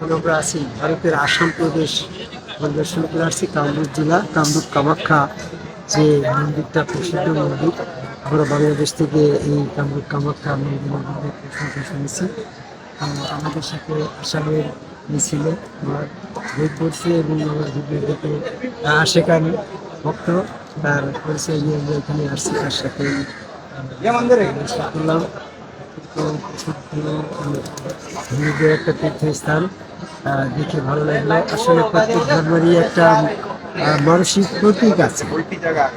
এখন আমরা আছি ভারতের আসাম প্রদেশ পরিদর্শন করে আসছি কামরূপ জেলা কামরূপ কামাখ্যা যে মন্দিরটা প্রসিদ্ধ মন্দির। আমরা বাংলাদেশ থেকে এই কামরূপ কামাখ্যা মন্দির মন্দিরের প্রশংসা শুনেছি আমাদের সাথে আসামের মিছিলে আমার ভোট পড়ছে এবং আমার ভিডিও দেখে আশেকান ভক্ত তার পরিচয় নিয়ে আমরা এখানে আসছি তার সাথে করলাম তো প্রসিদ্ধ হিন্দুদের একটা তীর্থস্থান। দেখে ভালো লাগল। আসলে প্রত্যেক ধর্মেরই একটা মানসিক প্রতীক আছে।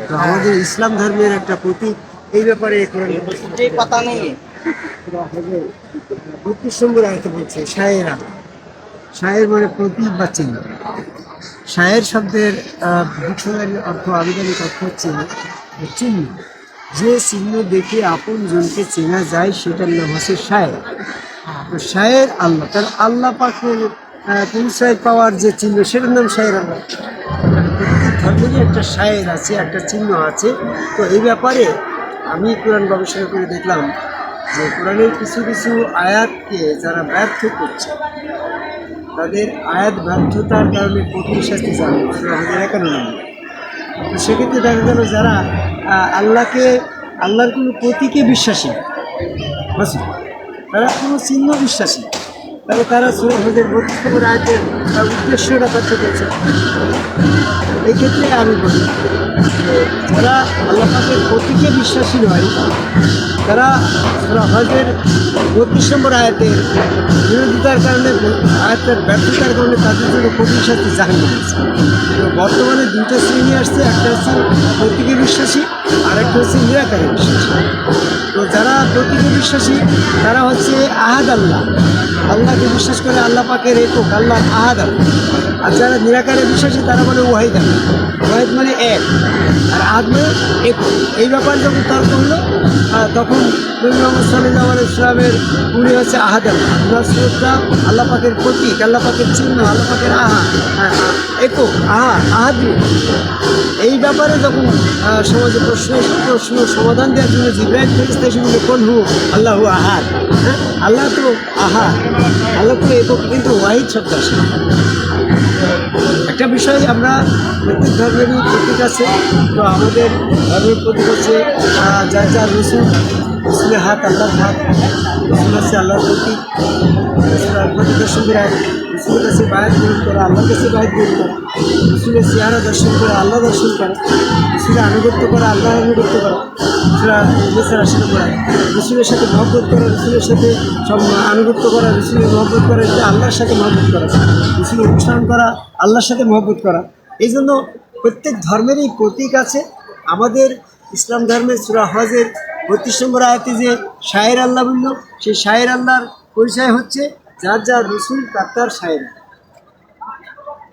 তো আমাদের ইসলাম ধর্মের একটা প্রতীক এই ব্যাপারে পাতা আয়তে বলছে মানে প্রতীক বা চিহ্ন। শায়ের শব্দের ডিকশনারি অর্থ আবেদনিক অর্থ হচ্ছে চিহ্ন। যে চিহ্ন দেখে আপন জনকে চেনা যায় সেটার নাম হচ্ছে সায়ের তো শায়ের আল্লাহ তার আল্লাহ আহ, পরিচয় পাওয়ার যে চিহ্ন সেটার নাম শায়ের আল্লাহ। প্রত্যেক ধর্মেরই একটা শায়ের আছে একটা চিহ্ন আছে। তো এই ব্যাপারে আমি কোরআন গবেষণা করে দেখলাম যে কোরআনের কিছু কিছু আয়াতকে যারা ব্যর্থ করছে তাদের আয়াত ব্যর্থতার কারণে কঠিন শাস্তি জানে আমাদের একান্ন তো সেক্ষেত্রে দেখা গেল যারা আল্লাহকে আল্লাহর কোনো প্রতীকে বিশ্বাসী? তারা কোনো চিহ্ন বিশ্বাসী। তাহলে তারা সুরভদের বক্তব্য আয়তের তার উদ্দেশ্যটা ব্যর্থ করছে এই ক্ষেত্রে আমি বলি যারা আল্লাহ পাকের প্রতীকে বিশ্বাসী নয়, তারা সুরা হজের বত্রিশ নম্বর আয়াতের বিরোধিতার কারণে, আয়াতের ব্যর্থতার কারণে তাদের জন্য কঠিন শাস্তি জাহান বর্তমানে দুইটা শ্রেণি আসছে, একটা হচ্ছে প্রতীকে বিশ্বাসী আর একটা হচ্ছে নিরাকারে বিশ্বাসী তো যারা প্রতীকে বিশ্বাসী তারা হচ্ছে আহাদ আল্লাহ। আল্লাহকে বিশ্বাস করে আল্লাহ পাকের একক আল্লাহ আহাদ আল্লাহ। আর যারা নিরাকারে বিশ্বাসী তারা বলে ওয়াহিদ আল্লাহ। ওয়াহিদ মানে এক আর আহাদ মানে একক এই ব্যাপারে যখন তর্ক হলো তখন নবী মোহাম্মদ ইসলামের উনি হচ্ছে আহাদ আল্লাহ। ওনার আল্লাহ পাকের প্রতীক আল্লাহ পাকের চিহ্ন আল্লাহ পাকের আহা হ্যাঁ, একক আহা আহাদ এই ব্যাপারে যখন সমাজে প্রশ্ন প্রশ্ন সমাধান দেওয়ার জন্য কোন হু আল্লাহ হু আহাদ? হ্যাঁ আল্লাহ তো আহার আল্লাহ তো একক, কিন্তু ওয়াহিদ শব্দ আসে। একটা বিষয় আমরা প্রত্যেক ধর্মেরই প্রতীক আছে। তো আমাদের ধর্মের প্রতীক হচ্ছে যা যা রসুল রসুলের হাত, আল্লাহর হাত, রসুল হচ্ছে আল্লাহর প্রতীক রসুলের প্রতি দর্শন করে, রসুলের কাছে বায়াত গ্রহণ করা, আল্লাহর কাছে বায়াত গ্রহণ করা, রসুলের চেহারা দর্শন করে, আল্লাহ দর্শন করা, রসুলের আনুগত্য করা, আল্লাহর আনুগত্য করা, রসুলের আসলে করা সাথে মহব্বত করা, রসুলের সাথে সব আনুগত্য করা, রসুলের মহব্বত করা, এটা আল্লাহর সাথে মহব্বত করা, রসুলের অনুষ্ঠান করা, আল্লাহর সাথে মহব্বত করা। এই জন্য প্রত্যেক ধর্মেরই প্রতীক আছে। আমাদের ইসলাম ধর্মের সুরা হজের বত্রিশ নম্বর আয়াতে যে শায়ের আল্লাহ বলল, সেই শায়ের আল্লাহর পরিচয় হচ্ছে যার যার রসুল তার তার শায়ের।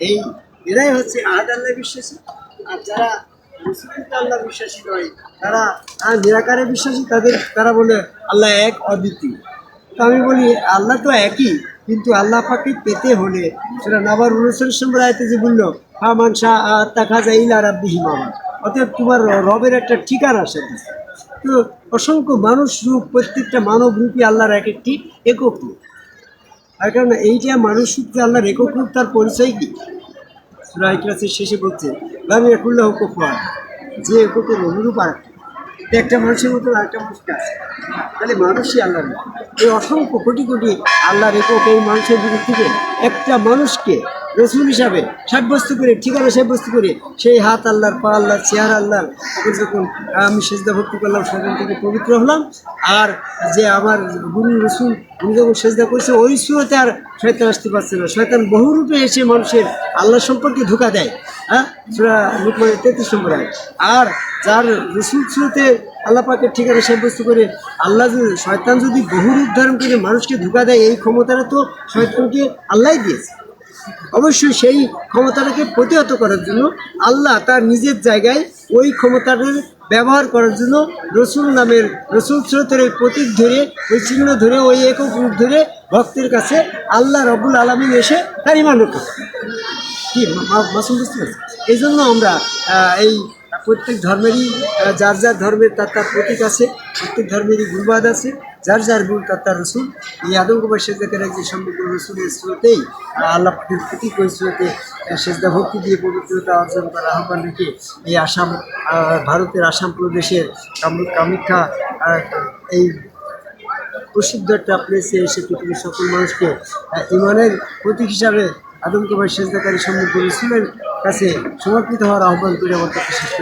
এই এরাই হচ্ছে আহাদ আল্লাহ বিশ্বাসী। আর যারা আল্লাহ বিশ্বাসী নয়, তারা নিরাকারে বিশ্বাসী, তাদের, তারা বলে আল্লাহ এক অদ্বিতীয়। তো আমি বলি, আল্লাহ তো একই, কিন্তু আল্লাহ পাকে পেতে হলে সেটা নাবার উনচল্লিশ নম্বর আয়তে যে বলল হা মানসা তাকা যায় ইলা রাব্বি হিমামা অতএব তোমার রবের একটা ঠিকানা সেটা। তো অসংখ্য মানুষ, রূপ, প্রত্যেকটা মানব রূপী আল্লাহর এক একটি একক রূপ তার কারণে এইটা মানুষ সূত্রে আল্লাহর একক রূপ তার পরিচয় কি সুরাই ক্লাসের শেষে বলছে লামি একুল্লাহ কুফার যে এককের অনুরূপ আর একটা। মানুষের মতো আরেকটা মানুষকে আছে তাহলে মানুষই আল্লাহর। এই অসংখ্য কোটি কোটি আল্লাহর একক এই মানুষের বিরুদ্ধ থেকে একটা মানুষকে রসুল হিসাবে সাব্যস্ত করে, ঠিকানা সাব্যস্ত করে সেই হাত আল্লাহর, পা আল্লাহর, চেহারা আল্লাহর যখন, আমি সেজদা ভক্তি করলাম সেখান থেকে পবিত্র হলাম। আর যে আমার গুরু রসুল, উনি যখন সেজদা করছে, ওই সুরতে আর শয়তান আসতে পারছে না। শয়তান বহুরূপে এসে মানুষের আল্লাহ সম্পর্কে ধোকা দেয়। হ্যাঁ? সুরা লুকমানের তেত্রিশ নম্বর আর যার রসুল সুরতে আল্লাহ পাকের ঠিকানা সাব্যস্ত করে, আল্লাহ যদি শয়তান যদি বহুরূপ ধারণ করে মানুষকে ধোকা দেয়, এই ক্ষমতাটা তো শয়তানকে আল্লাহই দিয়েছে। অবশ্যই সেই ক্ষমতাটাকে প্রতিহত করার জন্য আল্লাহ তার নিজের জায়গায় ওই ক্ষমতাটার ব্যবহার করার জন্য রসুল নামের রসুল স্রোতের ওই প্রতীক ধরে, ওই চিহ্ন ধরে, ওই একক রূপ ধরে ভক্তের কাছে আল্লাহ রবুল আলমিন এসে তার ইমান কি মাসুম বুঝতে পারছি এই জন্য আমরা এই প্রত্যেক ধর্মেরই যার যার ধর্মের তার তার প্রতীক আছে, প্রত্যেক ধর্মেরই গুরুবাদ আছে। যার যার গুণ তার তার রসুল এই আদমকুমার সেজদাকের একজন সমগ্র রসুলের স্রোতেই আল্লাহ পাখির প্রতীক স্রোতে সেজদা ভক্তি দিয়ে পবিত্রতা অর্জন করার আহ্বান রেখে এই আসাম ভারতের আসাম প্রদেশের কামাখ্যা এই প্রসিদ্ধ একটা প্লেসে এসে পৃথিবীর সকল মানুষকে ইমানের প্রতীক হিসাবে আদমকুমার সেজদাকারী সমগ্র রসুলের কাছে সমর্পিত হওয়ার আহ্বান করে আমার কাছে শেষ।